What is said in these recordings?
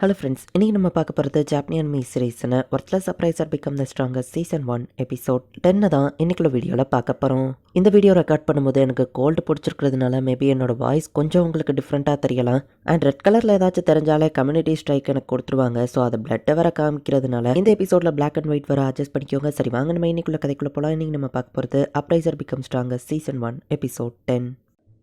Hello friends இன்றைக்கி நம்ம பார்க்க போகிறது ஜாப்னியன் மீ சீரீஸ்னு worthless appraiser become the strongest season one episode டென்னு தான் இன்றைக்குள்ள வீடியோவில் பார்க்க போகிறோம் இந்த வீடியோ ரெக்கார்ட் பண்ணும்போது எனக்கு கோல்டு பிடிச்சிருக்கிறதுனால மேபி என்னோட வாய்ஸ் கொஞ்சம் உங்களுக்கு டிஃப்ரெண்ட்டாக தெரியலாம். அண்ட் ரெட் கலரில் ஏதாச்சும் தெரிஞ்சாலே கம்யூனிட்டி ஸ்ட்ரைக் எனக்கு கொடுத்துருவாங்க. ஸோ அதை பிளட்டை வர காமிக்கிறதுனால இந்த எபிசோடில் பிளாக் அண்ட் ஒயிட் வர அட்ஜஸ்ட் பண்ணிக்கோங்க. சரி வாங்க நம்ம இன்னைக்குள்ள கதைக்குள்ள போகலாம் இன்றைக்கி நம்ம பார்க்க போகிறது appraiser become strongest season one episode ten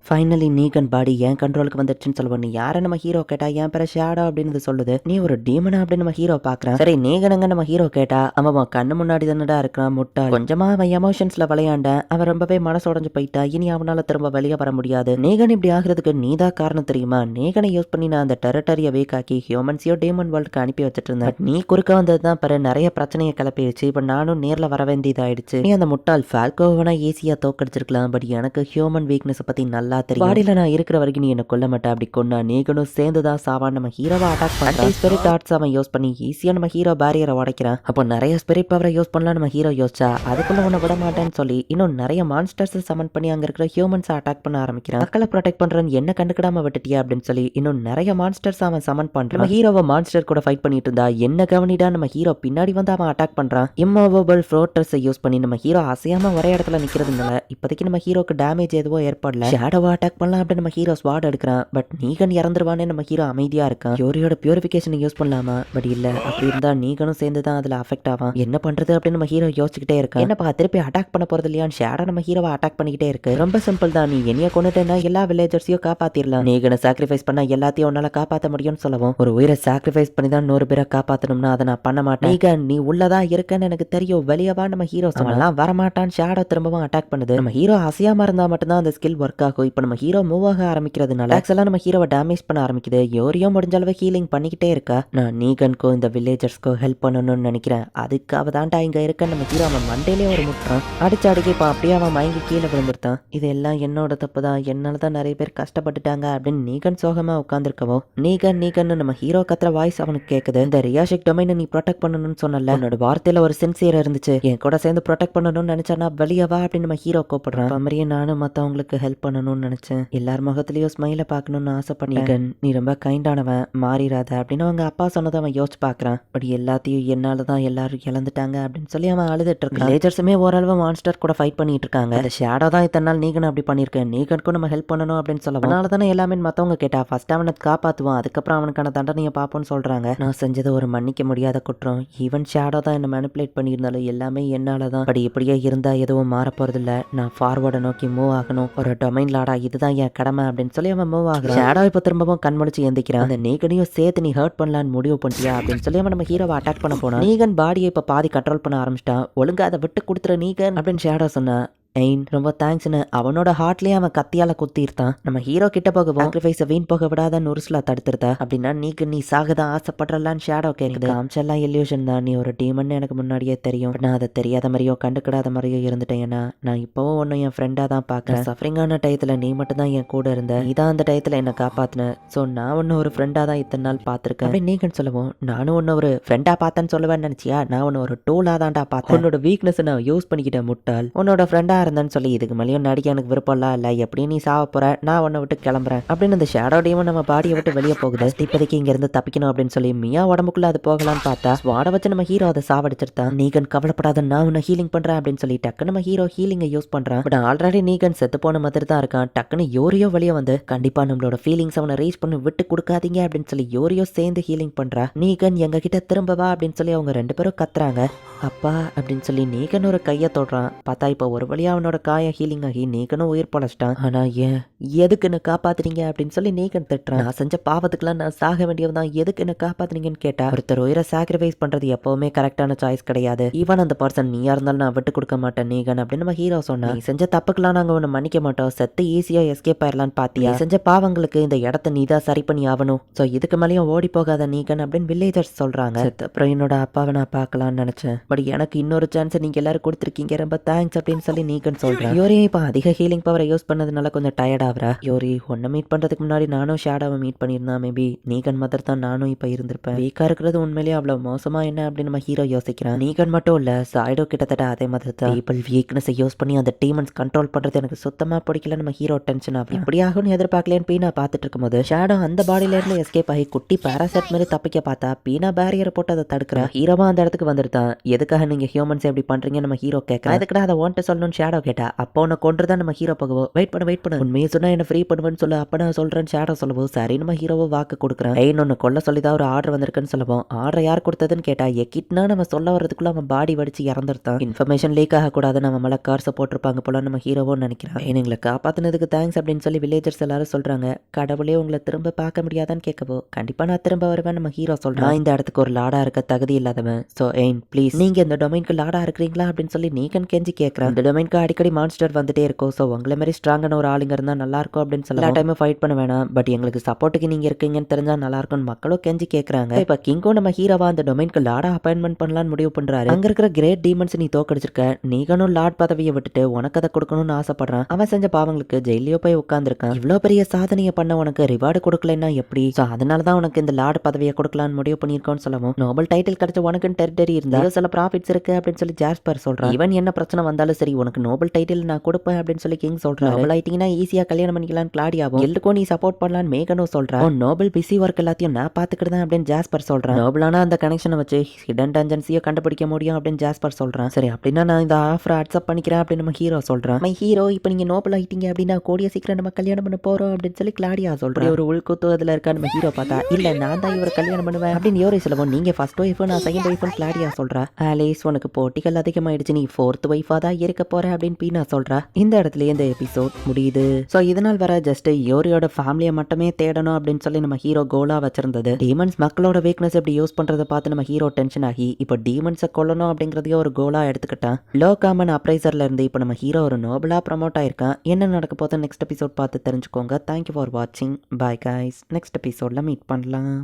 finally Negan body என் கண்ட்ரோலுக்கு வந்துடுச்சுன்னு சொல்லுவோம். நீ யாரை நம்ம ஹீரோ கேட்டா? என் பேர ஷேடோ அப்படின்னு சொல்லுது. நீ ஒரு டீமனா அப்படின்னு நம்ம ஹீரோ பாக்குறான் சரி நீகனங்க நம்ம ஹீரோ கேட்டா? அவன் கண்ணு முன்னாடி தானடா இருக்கிறான் முட்டா கொஞ்சமா அவன் எமோஷன்ஸ்ல விளையாண்ட அவன் ரொம்பவே மனசு உடஞ்சு போயிட்டா. இனி அவனால திரும்ப வெளியே வர முடியாது. நீகன் இப்படி ஆகுறதுக்கு நீதான் காரணம் தெரியுமா? நீகனை யூஸ் பண்ணி நான் அந்த டெரிட்டரியை வீக்காக்கி ஹியூமன்ஸையோ டீமன் வேர்ல்டுக்கு அனுப்பி வச்சுட்டு இருந்தேன். நீ குறுக்க வந்தது தான் பிற நிறைய பிரச்சனையை கிளப்பிடுச்சு. இப்போ நானும் நேர்ல வர வேண்டியதாயிடுச்சு. நீ அந்த முட்டால் ஃபால்கோவனா ஈஸியா தோக்கடிச்சிருக்கலாம். பட் எனக்கு ஹியூமன் வீக்னஸ் பத்தி நல்லா தெரியும். பாடியில நான் இருக்கிற வரைக்கும் நீ என்ன கொல்ல மாட்டேன் அப்படி கொண்டா நீங்களும் சேர்ந்து தான் சாவான் நம்ம ஹீரோவை அட்டாக் பண்ணி ஸ்பிரிட் ஆர்ட்ஸ் அவன் யூஸ் பண்ணி ஈஸியா நம்ம ஹீரோ பேரியரை உடைக்கிறான். அப்போ நிறைய ஸ்பிரிட் பவரை யூஸ் பண்ணலாம் நம்ம ஹீரோ யோசிச்சா. அதுக்குள்ள உன்னை விட மாட்டேன்னு சொல்லி இன்னும் நிறைய மான்ஸ்டர்ஸ் சமன் பண்ணி அங்க இருக்கிற ஹியூமன்ஸை அட்டாக் பண்ண ஆரம்பிக்கிறான். மக்களை ப்ரொடெக்ட் பண்றேன்னு என்ன கண்டுக்கிடாம விட்டுட்டியா அப்படின்னு சொல்லி இன்னும் நிறைய மான்ஸ்டர்ஸ் அவன் சமன் நம்ம ஹீரோவை மான்ஸ்டர் கூட ஃபைட் பண்ணிட்டு இருந்தா என்ன கவனிடா நம்ம ஹீரோ பின்னாடி வந்து அவன் அட்டாக் பண்றான். இம்மோவபிள் ஃப்ளோட்டர்ஸை யூஸ் பண்ணி நம்ம ஹீரோ அசையாம ஒரே இடத்துல நிக்கிறதுனால இப்போதைக்கு நம்ம ஹீரோக்கு டேமேஜ் எதுவும் ஏற்படல. ஷேடோவை அட்டாக் பண்ணலாம் அப்படின்னு நம்ம ஹீரோ ஸ்வாட் எடுக்கிறான். பட் நீகன் இறந்துருவானே நம்ம ஹீரோ அமைதியா இருக்கான். யோரியோட பியூரிஃபிகேஷன் யூஸ் பண்ணலாமா? பட் இல்ல. அப்படி இருந்தா நீகனும் சேர்ந்து தான் அதுல அஃபெக்ட் ஆவான். என்ன பண்றது அப்படின்னு நம்ம ஹீரோ யோசிச்சுக்கிட்டே இருக்கான். என்னப்பா திருப்பி அட்டாக் பண்ண போறது இல்லையான்னு ஷேடா நம்ம ஹீரோவை அட்டாக் பண்ணிக்கிட்டே இருக்கு. ரொம்ப சிம்பிள் தான். நீ என்னைய கொண்டுட்டேன்னா எல்லா வில்லேஜர்ஸையும் காப்பாத்திரலாம். நீகனை சாக்ரிஃபைஸ் பண்ணா எல்லாத்தையும் உன்னால காப்பாத்த முடியும்னு சொல்லவும். ஒரு உயிரை சாக்ரிஃபைஸ் பண்ணி தான் நூறு பேரை காப்பாத்தணும்னா அதை நான் பண்ண மாட்டேன். நீகன் நீ உள்ளதான் இருக்கன்னு எனக்கு தெரியும். வெளியவா நம்ம ஹீரோ சொல்லலாம் வரமாட்டான் ஷேடோ திரும்பவும் அட்டாக் பண்ணுது. நம்ம ஹீரோ அசையாம இருந்தா மட்டும்தான் அந்த ஸ்கில் ஒர்க் ஆகும். இப்போ நம்ம ஹீரோ மூவ் ஆக ஆரம்பிக்கிறதுனால ஆக்சுவலாக நம்ம ஹீரோவை டேமேஜ் பண்ண ஆரம்பிக்குது. யோரியோ முடிஞ்ச அளவு ஹீலிங் பண்ணிக்கிட்டே இருக்கா? நான் நீகனுக்கோ இந்த வில்லேஜர்ஸ்க்கோ ஹெல்ப் பண்ணணும்னு நினைக்கிறேன். அதுக்காக தான்டா இங்கே இருக்க? நம்ம ஹீரோ அவன் மண்டையிலே ஒரு முட்டுறான் அடிச்சு அடிக்க இப்போ அப்படியே அவன் மயங்கி கீழே விழுந்துருத்தான். இது எல்லாம் என்னோட தப்பு தான். என்னால தான் நிறைய பேர் கஷ்டப்பட்டுட்டாங்க அப்படின்னு நீகன் சோகமாக உட்காந்துருக்கவோ நீகன் நீகன் நம்ம ஹீரோ கத்துற வாய்ஸ் அவனுக்கு கேட்குது இந்த ரியாஷிக் டொமைனை நீ ப்ரொடெக்ட் பண்ணணும்னு சொன்னல என்னோட வார்த்தையில் ஒரு சின்சியர் இருந்துச்சு. என் கூட சேர்ந்து ப்ரொடெக்ட் பண்ணணும்னு நினைச்சானா வெளியவா அப்படின்னு நம்ம ஹீரோ கூப்பிடுறான். மாதிரியே நானும் மற்றவங்களுக்கு ஹெல்ப் பண்ணணும். பண்ணணும்னு நினச்சேன். எல்லார் முகத்துலேயும் ஸ்மைலை பார்க்கணும்னு ஆசைப்பட்டேன். நீ ரொம்ப கைண்டானவன் மாறிடாத அப்படின்னு அவங்க அப்பா சொன்னதை அவன் யோசிச்சு பார்க்குறான். பட் எல்லாத்தையும் என்னால் தான் எல்லாரும் இழந்துட்டாங்க அப்படின்னு சொல்லி அவன் அழுதுட்டு இருக்கான். வில்லேஜர்ஸுமே ஓரளவு மான்ஸ்டர் கூட ஃபைட் பண்ணிட்டு இருக்காங்க. அந்த ஷேடோ தான் இத்தனை நாள் நீகன் அப்படி பண்ணியிருக்கேன். நீகனுக்கும் நம்ம ஹெல்ப் பண்ணணும் அப்படின்னு சொல்ல அதனால தானே எல்லாமே மற்றவங்க கேட்டா ஃபர்ஸ்ட் அவனை காப்பாத்துவான். அதுக்கப்புறம் அவனுக்கான தண்டனையை பார்ப்போம்னு சொல்றாங்க. நான் செஞ்சது ஒரு மன்னிக்க முடியாத குற்றம். ஈவன் ஷேடோ தான் என்ன மேனிப்புலேட் பண்ணியிருந்தாலும் எல்லாமே என்னால தான். பட் இப்படியே இருந்தா எதுவும் மாற போறதில்ல நான் ஃபார்வர்டை நோக்கி மூவ் ஆகணும். ஒரு டொமைன் லாடா இதுதான் என் கடமை அப்படின்னு சொல்லி அவன் மூவ் ஆகுறான். ஷேடோ இப்போ திரும்பவும் கண்முழிச்சு எந்திக்கிறான் அந்த நீகனையும் சேர்த்து நீ ஹர்ட் பண்ணலான்னு முடிவு பண்ணிட்டியா அப்படின்னு சொல்லி அவன் நம்ம ஹீரோவை அட்டாக் பண்ண போனான். நீகன் பாடியை இப்போ பாதி கண்ட்ரோல் பண்ண ஆரம்பிச்சிட்டான். ஒழுங்கா அதை விட்டு கொடுத்துற நீகன் அப்படின்னு ஷேடோ சொன்னா எயின் ரொம்ப தேங்க்ஸ்னு அவனோட ஹார்ட்லயே அவன் கத்தியால குத்திருத்தான் நம்ம ஹீரோ கிட்ட போக சாக்ரிஃபைஸை வீண் போக விடாத நுருசுலா தடுத்துருதா அப்படின்னா நீக்கு நீ சாகதான் ஆசைப்படுறலான்னு ஷேடோ கேக்குது. காமிச்செல்லாம் எல்யூஷன் தான். நீ ஒரு டீமன் எனக்கு முன்னாடியே தெரியும். நான் அதை தெரியாத மாதிரியோ கண்டுக்கிடாத மாதிரியோ இருந்துட்டேன்னா நான் இப்போவும் ஒன்றும் என் ஃப்ரெண்டாக தான் பார்க்குறேன் சஃபரிங்கான டயத்தில் நீ மட்டும் தான் என் கூட இருந்த. இதான் அந்த டயத்தில் என்னை காப்பாத்தின. ஸோ நான் ஒன்று ஒரு ஃப்ரெண்டாக தான் இத்தனை நாள் பார்த்துருக்கேன் அப்படி நீங்கன்னு சொல்லுவோம் நானும் ஒன்று ஒரு ஃப்ரெண்டாக பார்த்தேன்னு சொல்லுவேன்னு நினச்சியா? நான் ஒன்று ஒரு டூலாக தான்டா பார்த்தேன். உன்னோட வீக்னஸ் நான் யூஸ் பண்ணிக்கிட்டேன் முட்டாள். உன்னோட ஃப்ரெண்டாக இருந்தேன்னு சொல்லி இதுக்கு மேலேயும் நடிக்க எனக்கு விருப்பம்லாம் இல்லை. எப்படி நீ சாவ போற. நான் உன்னை விட்டு கிளம்புறேன். அப்படின்னு அந்த ஷேடோ டீமன் நம்ம பாடியை விட்டு வெளியே போகுது. இப்போதைக்கு இங்க இருந்து தப்பிக்கணும் அப்படின்னு சொல்லி மியா உடம்புக்குள்ள அது போகலான்னு பார்த்தா ஸ்வாட வச்சு நம்ம ஹீரோ அதை சாவடிச்சிருத்தான். நீகன் கவலைப்படாத நான் உன்னை ஹீலிங் பண்றேன். அப்படின்னு சொல்லி டக்குன்னு நம்ம ஹீரோ ஹீலிங்கை யூஸ் பண்றான். பட் ஆல்ரெடி நீகன் செத்து போன மாதிரி தான் இருக்கான். டக்குன்னு யோரியோ வெளியே வந்து கண்டிப்பா நம்மளோட ஃபீலிங்ஸ் அவனை ரீச் பண்ணி விட்டு கொடுக்காதீங்க. அப்படின்னு சொல்லி யோரியோ சேர்ந்து ஹீலிங் பண்றா. நீகன் எங்க கிட்ட திரும்ப வா. அப்படின்னு சொல்லி அவங்க ரெண்டு பேரும் கத்துறாங்க. அப்பா அப்படின்னு சொல்லி நீகன் ஒரு கையை தொடுறான். பார்த்தா இப்போ ஒரு வழியா அவனோட காயம் ஹீலிங் ஆகி நீகனும் உயிர் பழச்சிட்டான். ஆனா ஏன்? எதுக்கு என்ன காப்பாத்துறீங்க அப்படின்னு சொல்லி நீகன் திட்டுறான். நான் செஞ்ச பாவத்துக்குலாம் நான் சாக வேண்டியவன் தான். எதுக்கு என்ன காப்பாத்துறீங்கன்னு கேட்டா ஒருத்தர் உயிரை சாக்ரிஃபைஸ் பண்றது எப்பவுமே கரெக்டான சாய்ஸ் கிடையாது. ஈவன் அந்த பர்சன் நீயா இருந்தாலும் நான் விட்டு கொடுக்க மாட்டேன் நீகன் அப்படின்னு நம்ம ஹீரோ சொன்னா நீ செஞ்ச தப்புக்கெல்லாம் நாங்க உன்னை மன்னிக்க மாட்டோம். செத்து ஈஸியா எஸ்கேப் ஆயிரலாம்னு பாத்தியா? செஞ்ச பாவங்களுக்கு இந்த இடத்த நீ தான் சரி பண்ணி ஆகணும். சோ இதுக்கு மேலேயும் ஓடி போகாத நீகன் அப்படின்னு வில்லேஜர்ஸ் சொல்றாங்க. அப்புறம் என்னோட அப்பாவை நான் பார்க்கலாம்னு நினைச்சேன். பட் எனக்கு இன்னொரு சான்ஸ் நீங்க எல்லாரும் கொடுத்துருக்கீங்க. ரொம்ப தேங்க்ஸ் அப்படின்னு சொல்லி நீ நீக்கன் சொல்றேன் யோரி இப்போ அதிக ஹீலிங் பவரை யூஸ் பண்ணதுனால கொஞ்சம் டயர்ட் ஆகிற. யோரி உன்னை மீட் பண்றதுக்கு முன்னாடி நானும் ஷேடாவை மீட் பண்ணியிருந்தா மேபி நீகன் மதர் தான் நானும் இப்போ இருந்திருப்பேன். வீக்காக இருக்கிறது உண்மையிலேயே அவ்வளோ மோசமா என்ன அப்படின்னு நம்ம ஹீரோ யோசிக்கிறான். நீகன் மட்டும் இல்லை சாய்டோ கிட்டத்தட்ட அதே மாதிரி தான். பீப்பிள் வீக்னஸை யூஸ் பண்ணி அந்த டீமன்ஸ் கண்ட்ரோல் பண்றது எனக்கு சுத்தமாக பிடிக்கல நம்ம ஹீரோ டென்ஷன் ஆகும் இப்படி ஆகும்னு எதிர்பார்க்கலன்னு பீனா பார்த்துட்டு இருக்கும்போது ஷேடோ அந்த பாடியிலேருந்து எஸ்கேப் ஆகி குட்டி பாராசெட் மாதிரி தப்பிக்க பார்த்தா பீனா பேரியரை போட்டு அதை தடுக்கிறா. ஹீரோவா அந்த இடத்துக்கு வந்துருதான் எதுக்காக நீங்க ஹியூமன்ஸ் எப்படி பண்ணுறீங்க நம்ம ஹீரோ கேட்க அதுக்கிட்ட அதை ஓன்ட்டு சொல்லணும்னு ஷேடோ கேட்டா அப்போ உன்னை கொண்டு தான் நம்ம ஹீரோ போகவோ. வெயிட் பண்ணு வெயிட் பண்ணு. உண்மையை சொன்னா என்ன ஃப்ரீ பண்ணுவேன்னு சொல்ல. அப்ப நான் சொல்றேன் ஷேடோ சொல்லவோ சரி நம்ம ஹீரோவை வாக்கு கொடுக்குறேன். ஐன் ஒன்று கொல்ல சொல்லி தான் ஒரு ஆர்டர் வந்திருக்குன்னு சொல்லுவோம் ஆர்டர் யார் கொடுத்ததுன்னு கேட்டா எக்கிட்னா நம்ம சொல்ல வர்றதுக்குள்ள அவன் பாடி வடிச்சு இறந்துருத்தான். இன்ஃபர்மேஷன் லீக் ஆகக்கூடாது நம்ம மேல கார்ஸை போட்டிருப்பாங்க போல நம்ம ஹீரோவோன்னு நினைக்கிறான். ஏன் எங்களை காப்பாத்தினதுக்கு தேங்க்ஸ் அப்படின்னு சொல்லி வில்லேஜர்ஸ் எல்லாரும் சொல்றாங்க. கடவுளே உங்களை திரும்ப பார்க்க முடியாதான்னு கேட்கவோ. கண்டிப்பா நான் திரும்ப வருவேன் நம்ம ஹீரோ சொல்றான். இந்த இடத்துக்கு ஒரு லாடா இருக்க தகுதி இல்லாதவன். ஸோ எயின் ப்ளீஸ் நீங்க இந்த டொமைனுக்கு லாடா இருக்கிறீங்களா அப்படின்னு சொல்லி நீக்கன் கெஞ்சி கேட்கறேன் இந்த டொமைனுக்கு அடிக்கடி மான்ஸ்டர் வந்துட்டே இருக்கும். ஸோ உங்களை மாதிரி ஸ்ட்ராங்கான ஒரு ஆளுங்க இருந்தால் நல்லா இருக்கும் அப்படின்னு சொல்லி எல்லா டைமும் ஃபைட் பண்ண வேணாம். பட் எங்களுக்கு சப்போர்ட்டுக்கு நீங்கள் இருக்கீங்கன்னு தெரிஞ்சா நல்லா இருக்கும்னு மக்களும் கெஞ்சி கேட்கறாங்க இப்போ கிங்கோ நம்ம ஹீரோவா அந்த டொமைனுக்கு லாடா அப்பாயின்மெண்ட் பண்ணலாம்னு முடிவு பண்ணுறாரு அங்க இருக்கிற கிரேட் டீமன்ஸ் நீ தோக்கடிச்சிருக்க நீகனும் லார்ட் பதவியை விட்டுட்டு உனக்கு அதை கொடுக்கணும்னு ஆசைப்படுறான். அவன் செஞ்ச பாவங்களுக்கு ஜெயிலியோ போய் உட்காந்துருக்கான் இவ்வளோ பெரிய சாதனையை பண்ண உனக்கு ரிவார்டு கொடுக்கலன்னா எப்படி? ஸோ அதனால தான் உனக்கு இந்த லார்டு பதவியை கொடுக்கலாம்னு முடிவு பண்ணியிருக்கோன்னு சொல்லவும். நோபல் டைட்டில் கிடைச்ச உனக்குன்னு டெரிட்டரி இருந்தால் சில ப்ராஃபிட்ஸ் இருக்கு அப்படின்னு சொல்லி ஜாஸ்பர் சொல்றான். ஈவன் என்ன பிரச்சனை வந்தாலும் சரி உனக்கு நோபல் டைட்டில் நான் கொடுப்பேன் அப்படின்னு சொல்லி கிங் சொல்றான் நோபல் ஆயிட்டீங்கன்னா ஈஸியா கல்யாணம் பண்ணிக்கலாம் கிளாடியாவும் எல்லுக்கும் நீ சப்போர்ட் பண்ணலான்னு மேகனும் சொல்றான் உன் நோபல் பிஸி ஒர்க் எல்லாத்தையும் நான் பாத்துக்கிட்டேன் அப்படின்னு ஜாஸ்பர் சொல்றான் நோபலான அந்த கனெக்ஷனை வச்சு ஹிடன் டஞ்சன்ஸையோ கண்டுபிடிக்க முடியும் அப்படின்னு ஜாஸ்பர் சொல்றான் சரி அப்படின்னா நான் இந்த ஆஃபரை அக்செப்ட் பண்ணிக்கிறேன் அப்படின்னு நம்ம ஹீரோ சொல்றான் மை ஹீரோ இப்போ நீங்க நோபல் ஆயிட்டீங்க அப்படின்னா கூடிய சீக்கிரம் நம்ம கல்யாணம் பண்ண போறோம் அப்படின்னு சொல்லி கிளாடியா சொல்றேன் ஒரு உள்குத்து அதுல இருக்கா நம்ம ஹீரோ பார்த்தா இல்ல நான் தான் இவர் கல்யாணம் பண்ணுவேன். அப்படின்னு யோரி சொல்லவும் நீங்க ஃபர்ஸ்ட் ஒய்ஃப் நான் செகண்ட் ஒய்ஃப் கிளாடியா சொல்றா. ஆலிஸ் உனக்கு போட்டிகள் அதிகமாயிடுச்சு. நீ ஃபோர்த் ஒய்ஃபா தான் இருக்க போற அப்படின்னு பீனா சொல்றா. இந்த இடத்துல இந்த எபிசோட் முடியுது. ஸோ இதனால் வர ஜஸ்ட் யோரியோட ஃபேமிலியை மட்டுமே தேடணும் அப்படின்னு சொல்லி நம்ம ஹீரோ கோலா வச்சிருந்தது. டீமன்ஸ் மக்களோட வீக்னஸ் எப்படி யூஸ் பண்றதை பார்த்து நம்ம ஹீரோ டென்ஷன் ஆகி இப்போ டீமன்ஸை கொல்லணும் அப்படிங்கிறதையே ஒரு கோலா எடுத்துக்கிட்டான். லோ காமன் அப்ரைசர்ல இருந்து இப்போ நம்ம ஹீரோ ஒரு நோபலா ப்ரமோட் ஆயிருக்கான். என்ன நடக்க போதும் நெக்ஸ்ட் எபிசோட் பார்த்து தெரிஞ்சுக்கோங்க. தேங்க்யூ ஃபார் வாட்சிங் பாய் காய்ஸ் நெக்ஸ்ட் எபிசோடில் மீட் பண்ணலாம்.